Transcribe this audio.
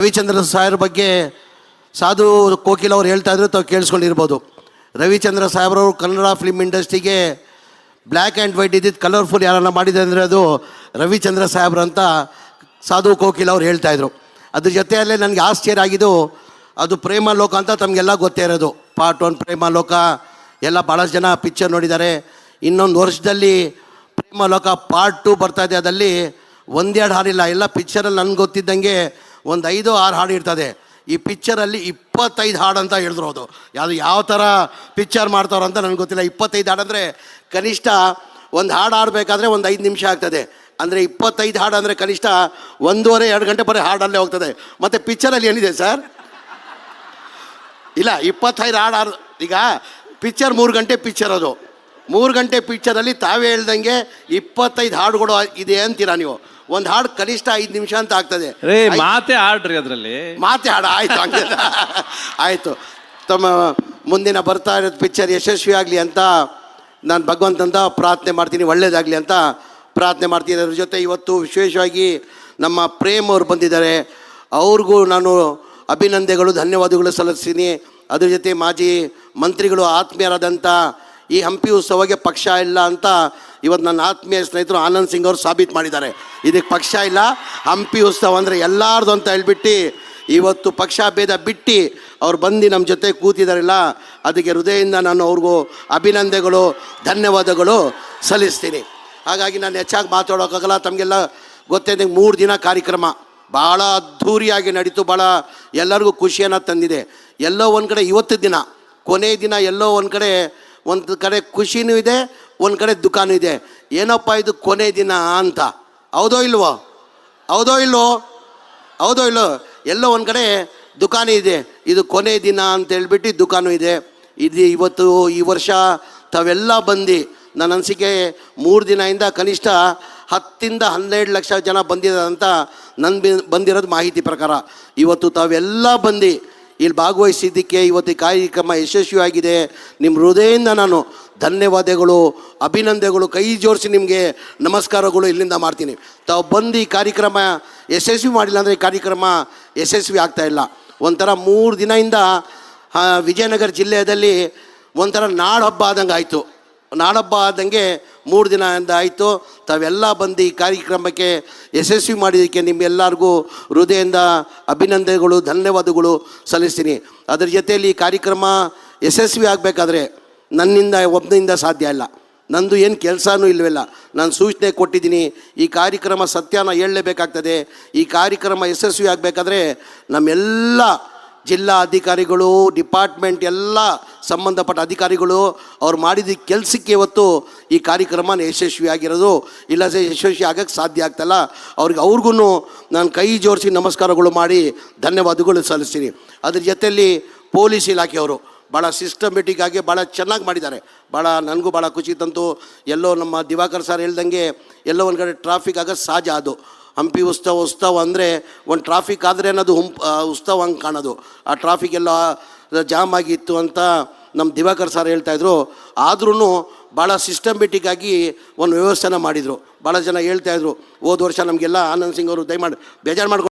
ರವಿಚಂದ್ರ ಸಾಹೇಬ್ರ ಬಗ್ಗೆ ಸಾಧು ಕೋಕಿಲ್ ಅವ್ರು ಹೇಳ್ತಾ ಇದ್ರು, ತಾವು ಕೇಳಿಸ್ಕೊಂಡಿರ್ಬೋದು. ರವಿಚಂದ್ರ ಸಾಹೇಬ್ರವರು ಕನ್ನಡ ಫಿಲ್ಮ್ ಇಂಡಸ್ಟ್ರಿಗೆ ಬ್ಲ್ಯಾಕ್ ಆ್ಯಂಡ್ ವೈಟ್ ಇದ್ದಿದ್ದು ಕಲರ್ಫುಲ್ ಯಾರನ್ನ ಮಾಡಿದೆ ಅಂದರೆ ಅದು ರವಿಚಂದ್ರ ಸಾಹೇಬ್ರು ಅಂತ ಸಾಧು ಕೋಕಿಲ್ ಅವ್ರು ಹೇಳ್ತಾ ಇದ್ರು. ಅದ್ರ ಜೊತೆಯಲ್ಲೇ ನನಗೆ ಆಶ್ಚರ್ಯ ಆಗಿದ್ದು, ಅದು ಪ್ರೇಮ ಲೋಕ ಅಂತ ತಮಗೆಲ್ಲ ಗೊತ್ತೇ ಇರೋದು. ಪಾರ್ಟ್ ಒನ್ ಪ್ರೇಮ ಲೋಕ ಎಲ್ಲ ಭಾಳಷ್ಟು ಜನ ಪಿಕ್ಚರ್ ನೋಡಿದ್ದಾರೆ. ಇನ್ನೊಂದು ವರ್ಷದಲ್ಲಿ ಪ್ರೇಮ ಲೋಕ ಪಾರ್ಟ್ ಟು ಬರ್ತಾ ಇದೆ. ಅದಲ್ಲಿ ಒಂದೆರಡು ಹಾರಿಲ್ಲ. ಎಲ್ಲ ಪಿಕ್ಚರಲ್ಲಿ ನನಗೆ ಗೊತ್ತಿದ್ದಂಗೆ ಒಂದು ಐದು ಆರು ಹಾಡು ಇರ್ತದೆ. ಈ ಪಿಕ್ಚರಲ್ಲಿ ಇಪ್ಪತ್ತೈದು ಹಾಡು ಅಂತ ಹೇಳಿದ್ರು ಅದು ಯಾವುದು ಯಾವ ಥರ ಪಿಕ್ಚರ್ ಮಾಡ್ತಾರೋ ಅಂತ ನನಗೆ ಗೊತ್ತಿಲ್ಲ. ಇಪ್ಪತ್ತೈದು ಹಾಡು ಅಂದರೆ ಕನಿಷ್ಠ ಒಂದು ಹಾಡು ಆಡಬೇಕಾದ್ರೆ ಒಂದು ಐದು ನಿಮಿಷ ಆಗ್ತದೆ. ಅಂದರೆ ಇಪ್ಪತ್ತೈದು ಹಾಡು ಅಂದರೆ ಕನಿಷ್ಠ ಒಂದೂವರೆ, ಎರಡು ಗಂಟೆ ಬರೀ ಹಾಡಲ್ಲೇ ಹೋಗ್ತದೆ. ಮತ್ತು ಪಿಕ್ಚರಲ್ಲಿ ಏನಿದೆ ಸರ್ ಇಲ್ಲ, ಇಪ್ಪತ್ತೈದು ಹಾಡು ಈಗ ಪಿಕ್ಚರ್ ಮೂರು ಗಂಟೆ ಪಿಕ್ಚರ್ ಅದು. ಮೂರು ಗಂಟೆ ಪಿಚ್ಚರಲ್ಲಿ ತಾವೇ ಹೇಳ್ದಂಗೆ ಇಪ್ಪತ್ತೈದು ಹಾಡುಗಳು ಇದೆ ಅಂತೀರಾ ನೀವು? ಒಂದು ಹಾಡು ಕನಿಷ್ಠ ಐದು ನಿಮಿಷ ಅಂತ ಆಗ್ತದೆ. ರೇ ಮಾತೆ ಆಡ್ರಿ ಅದರಲ್ಲಿ. ಮಾತೆ ಹಾಡು ಆಯ್ತು ಹಂಗೆ. ಆಯಿತು. ತಮ್ಮ ಮುಂದಿನ ಬರ್ತಾ ಇರೋದು ಪಿಕ್ಚರ್ ಯಶಸ್ವಿ ಆಗಲಿ ಅಂತ ನಾನು ಭಗವಂತಂದ ಪ್ರಾರ್ಥನೆ ಮಾಡ್ತೀನಿ ಒಳ್ಳೇದಾಗಲಿ ಅಂತ ಪ್ರಾರ್ಥನೆ ಮಾಡ್ತೀನಿ. ಅದ್ರ ಜೊತೆ ಇವತ್ತು ವಿಶೇಷವಾಗಿ ನಮ್ಮ ಪ್ರೇಮ್ ಅವರು ಬಂದಿದ್ದಾರೆ. ಅವ್ರಿಗೂ ನಾನು ಅಭಿನಂದನೆಗಳು ಧನ್ಯವಾದಗಳು ಸಲ್ಲಿಸ್ತೀನಿ. ಅದ್ರ ಜೊತೆ ಮಾಜಿ ಮಂತ್ರಿಗಳು ಆತ್ಮೀಯರಾದಂಥ ಈ ಹಂಪಿ ಉತ್ಸವಕ್ಕೆ ಪಕ್ಷ ಇಲ್ಲ ಅಂತ ಇವತ್ತು ನನ್ನ ಆತ್ಮೀಯ ಸ್ನೇಹಿತರು ಆನಂದ್ ಸಿಂಗ್ ಅವರು ಸಾಬೀತು ಮಾಡಿದ್ದಾರೆ. ಇದಕ್ಕೆ ಪಕ್ಷ ಇಲ್ಲ. ಹಂಪಿ ಉತ್ಸವ ಅಂದರೆ ಎಲ್ಲಾರ್ದು ಅಂತ ಹೇಳ್ಬಿಟ್ಟು ಇವತ್ತು ಪಕ್ಷ ಭೇದ ಬಿಟ್ಟು ಅವ್ರು ಬಂದು ನಮ್ಮ ಜೊತೆ ಕೂತಿದಾರಲ್ಲ ಅದಕ್ಕೆ ಹೃದಯದಿಂದ ನಾನು ಅವ್ರಿಗೂ ಅಭಿನಂದನೆಗಳು, ಧನ್ಯವಾದಗಳು ಸಲ್ಲಿಸ್ತೀನಿ. ಹಾಗಾಗಿ ನಾನು ಹೆಚ್ಚಾಗಿ ಮಾತಾಡೋಕ್ಕಾಗಲ್ಲ ತಮಗೆಲ್ಲ ಗೊತ್ತೇ ಮೂರು ದಿನ ಕಾರ್ಯಕ್ರಮ. ಭಾಳ ಅದ್ಧೂರಿಯಾಗಿ ನಡೀತು, ಭಾಳ ಎಲ್ಲರಿಗೂ ಖುಷಿಯನ್ನು ತಂದಿದೆ. ಎಲ್ಲೋ ಒಂದು ಕಡೆ ಇವತ್ತು ದಿನ ಕೊನೆಯ ದಿನ ಎಲ್ಲೋ ಒಂದು ಕಡೆ ಒಂದು ಕಡೆ ಖುಷಿನೂ ಇದೆ, ಒಂದು ಕಡೆ ದುಃಖನೂ ಇದೆ. ಏನಪ್ಪ ಇದು ಕೊನೆ ದಿನ ಅಂತ. ಹೌದೋ ಇಲ್ವೋ? ಹೌದೋ ಇಲ್ವೋ? ಹೌದೋ ಇಲ್ಲೋ ಎಲ್ಲೋ ಒಂದು ಕಡೆ ದುಕಾನು ಇದೆ. ಇದು ಕೊನೆ ದಿನ ಅಂತ ಹೇಳ್ಬಿಟ್ಟು ದುಕಾನು ಇದೆ. ಇದು ಇವತ್ತು ಈ ವರ್ಷ ತಾವೆಲ್ಲ ಬಂದು ನನ್ನ ಅನಿಸಿಕೆ ಮೂರು ದಿನದಿಂದ ಕನಿಷ್ಠ ಹತ್ತಿಂದ ಹನ್ನೆರಡು ಲಕ್ಷ ಜನ ಬಂದಿದ್ದಾರೆ ಅಂತ ನನ್ನ ಬಂದಿರೋದು ಮಾಹಿತಿ ಪ್ರಕಾರ. ಇವತ್ತು ತಾವೆಲ್ಲ ಬಂದು ಇಲ್ಲಿ ಭಾಗವಹಿಸಿದ್ದಕ್ಕೆ ಇವತ್ತು ಕಾರ್ಯಕ್ರಮ ಯಶಸ್ವಿಯಾಗಿದೆ. ನಿಮ್ಮ ಹೃದಯದಿಂದ ನಾನು ಧನ್ಯವಾದಗಳು, ಅಭಿನಂದನೆಗಳು, ಕೈ ಜೋಡಿಸಿ ನಿಮಗೆ ನಮಸ್ಕಾರಗಳು ಇಲ್ಲಿಂದ ಮಾಡ್ತೀನಿ. ತಾವು ಬಂದು ಈ ಕಾರ್ಯಕ್ರಮ ಯಶಸ್ವಿ ಮಾಡಿಲ್ಲ ಅಂದರೆ ಈ ಕಾರ್ಯಕ್ರಮ ಯಶಸ್ವಿ ಆಗ್ತಾಯಿಲ್ಲ ಒಂಥರ ಮೂರು ದಿನದಿಂದ ವಿಜಯನಗರ ಜಿಲ್ಲೆಯಲ್ಲಿ ಒಂಥರ ನಾಡಹಬ್ಬ ಆದಂಗೆ ಆಯಿತು. ನಾಡಹಬ್ಬ ಆದಂಗೆ ಮೂರು ದಿನದಿಂದ ಆಯಿತು. ತಾವೆಲ್ಲ ಬಂದು ಈ ಕಾರ್ಯಕ್ರಮಕ್ಕೆ ಯಶಸ್ವಿ ಮಾಡಿದ್ದಕ್ಕೆ ನಿಮ್ಮೆಲ್ಲರಿಗೂ ಹೃದಯದಿಂದ ಅಭಿನಂದನೆಗಳು, ಧನ್ಯವಾದಗಳು ಸಲ್ಲಿಸ್ತೀನಿ. ಅದರ ಜೊತೆಯಲ್ಲಿ ಈ ಕಾರ್ಯಕ್ರಮ ಯಶಸ್ವಿ ಆಗಬೇಕಾದ್ರೆ ನನ್ನಿಂದ ಒಬ್ಬನಿಂದ ಸಾಧ್ಯ ಇಲ್ಲ. ನಂದು ಏನು ಕೆಲಸನೂ ಇಲ್ಲವಲ್ಲ ನಾನು ಸೂಚನೆ ಕೊಟ್ಟಿದ್ದೀನಿ, ಈ ಕಾರ್ಯಕ್ರಮ ಸತ್ಯನ ಹೇಳಲೇಬೇಕಾಗ್ತದೆ. ಈ ಕಾರ್ಯಕ್ರಮ ಯಶಸ್ವಿ ಆಗಬೇಕಾದ್ರೆ ನಮ್ಮೆಲ್ಲ ಜಿಲ್ಲಾ ಅಧಿಕಾರಿಗಳು ಡಿಪಾರ್ಟ್ಮೆಂಟ್ ಎಲ್ಲ ಸಂಬಂಧಪಟ್ಟ ಅಧಿಕಾರಿಗಳು ಅವ್ರು ಮಾಡಿದ ಕೆಲಸಕ್ಕೆ ಇವತ್ತು ಈ ಕಾರ್ಯಕ್ರಮನ ಯಶಸ್ವಿಯಾಗಿರೋದು. ಇಲ್ಲ ಯಶಸ್ವಿ ಆಗೋಕ್ಕೆ ಸಾಧ್ಯ ಆಗ್ತಲ್ಲ. ಅವ್ರಿಗೆ ಅವ್ರಿಗೂ ನಾನು ಕೈ ಜೋಡಿಸಿ ನಮಸ್ಕಾರಗಳು ಮಾಡಿ ಧನ್ಯವಾದಗಳು ಸಲ್ಲಿಸ್ತೀನಿ. ಅದ್ರ ಜೊತೆಯಲ್ಲಿ ಪೊಲೀಸ್ ಇಲಾಖೆಯವರು ಭಾಳ ಸಿಸ್ಟಮೆಟಿಕ್ ಆಗಿ ಭಾಳ ಚೆನ್ನಾಗಿ ಮಾಡಿದ್ದಾರೆ. ಭಾಳ ನನಗೂ ಭಾಳ ಖುಷಿ ತಂತು. ಎಲ್ಲೋ ನಮ್ಮ ದಿವಾಕರ್ ಸರ್ ಹೇಳ್ದಂಗೆ ಎಲ್ಲೋ ಒಂದು ಕಡೆ ಟ್ರಾಫಿಕ್ ಆಗೋದು ಸಹಜ ಅದು. ಹಂಪಿ ಉತ್ಸವ ಉತ್ಸವ ಅಂದರೆ ಒಂದು ಟ್ರಾಫಿಕ್ ಆದರೆ ಅನ್ನೋದು ಹುಂಪ್ ಉತ್ಸವ ಹಂಗೆ ಕಾಣೋದು. ಆ ಟ್ರಾಫಿಕ್ ಎಲ್ಲ ಜಾಮ್ ಆಗಿತ್ತು ಅಂತ ನಮ್ಮ ದಿವಾಕರ್ ಸರ್ ಹೇಳ್ತಾಯಿದ್ರು ಆದ್ರೂ ಭಾಳ ಸಿಸ್ಟಮೆಟಿಕ್ ಆಗಿ ಒಂದು ವ್ಯವಸ್ಥೆನ ಮಾಡಿದರು. ಭಾಳ ಜನ ಹೇಳ್ತಾಯಿದ್ರು ಹೋದ ವರ್ಷ ನಮಗೆಲ್ಲ ಆನಂದ್ ಸಿಂಗ್ ಅವರು ದಯಮಾಡಿ ಬೇಜಾರು ಮಾಡ್ಕೊಂಡು